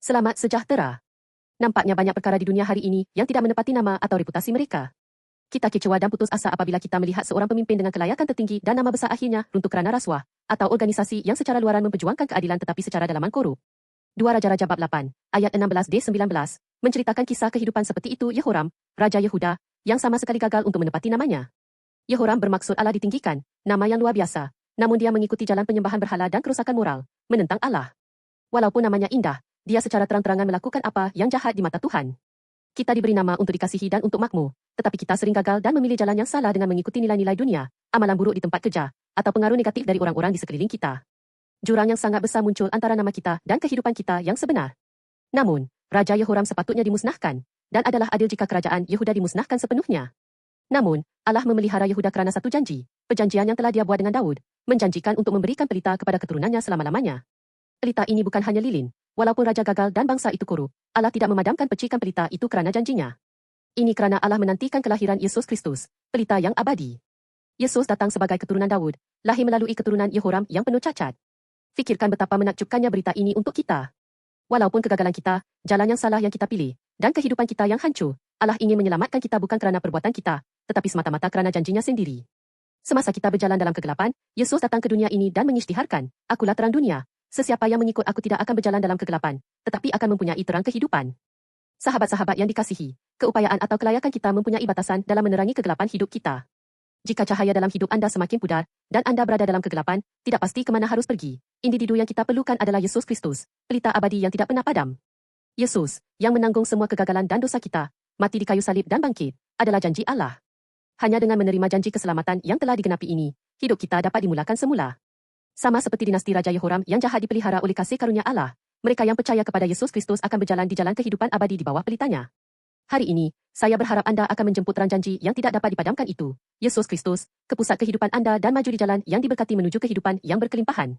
Selamat sejahtera. Nampaknya banyak perkara di dunia hari ini yang tidak menepati nama atau reputasi mereka. Kita kecewa dan putus asa apabila kita melihat seorang pemimpin dengan kelayakan tertinggi dan nama besar akhirnya runtuh kerana rasuah atau organisasi yang secara luaran memperjuangkan keadilan tetapi secara dalaman korup. Dua Raja-Raja Bab 8, ayat 16D19, menceritakan kisah kehidupan seperti itu Yehoram, Raja Yehuda, yang sama sekali gagal untuk menepati namanya. Yehoram bermaksud Allah ditinggikan, nama yang luar biasa, namun dia mengikuti jalan penyembahan berhala dan kerusakan moral, menentang Allah. Walaupun namanya indah, dia secara terang-terangan melakukan apa yang jahat di mata Tuhan. Kita diberi nama untuk dikasihi dan untuk makmur, tetapi kita sering gagal dan memilih jalan yang salah dengan mengikuti nilai-nilai dunia, amalan buruk di tempat kerja, atau pengaruh negatif dari orang-orang di sekeliling kita. Jurang yang sangat besar muncul antara nama kita dan kehidupan kita yang sebenar. Namun, Raja Yehoram sepatutnya dimusnahkan, dan adalah adil jika kerajaan Yehuda dimusnahkan sepenuhnya. Namun, Allah memelihara Yehuda kerana satu janji, perjanjian yang telah dia buat dengan Daud, menjanjikan untuk memberikan pelita kepada keturunannya selama-lamanya. Pelita ini bukan hanya lilin, walaupun raja gagal dan bangsa itu korup, Allah tidak memadamkan pecikan pelita itu kerana janjinya. Ini kerana Allah menantikan kelahiran Yesus Kristus, pelita yang abadi. Yesus datang sebagai keturunan Daud, lahir melalui keturunan Yehoram yang penuh cacat. Fikirkan betapa menakjubkannya berita ini untuk kita. Walaupun kegagalan kita, jalan yang salah yang kita pilih, dan kehidupan kita yang hancur, Allah ingin menyelamatkan kita bukan kerana perbuatan kita, tetapi semata-mata kerana janjinya sendiri. Semasa kita berjalan dalam kegelapan, Yesus datang ke dunia ini dan mengisytiharkan, Akulah terang dunia. Sesiapa yang mengikut aku tidak akan berjalan dalam kegelapan, tetapi akan mempunyai terang kehidupan. Sahabat-sahabat yang dikasihi, keupayaan atau kelayakan kita mempunyai batasan dalam menerangi kegelapan hidup kita. Jika cahaya dalam hidup anda semakin pudar, dan anda berada dalam kegelapan, tidak pasti ke mana harus pergi. Individu yang kita perlukan adalah Yesus Kristus, pelita abadi yang tidak pernah padam. Yesus, yang menanggung semua kegagalan dan dosa kita, mati di kayu salib dan bangkit, adalah janji Allah. Hanya dengan menerima janji keselamatan yang telah digenapi ini, hidup kita dapat dimulakan semula. Sama seperti dinasti Raja Yehoram yang jahat dipelihara oleh kasih karunia Allah, mereka yang percaya kepada Yesus Kristus akan berjalan di jalan kehidupan abadi di bawah pelitanya. Hari ini, saya berharap anda akan menjemput terang janji yang tidak dapat dipadamkan itu, Yesus Kristus, ke pusat kehidupan anda dan maju di jalan yang diberkati menuju kehidupan yang berkelimpahan.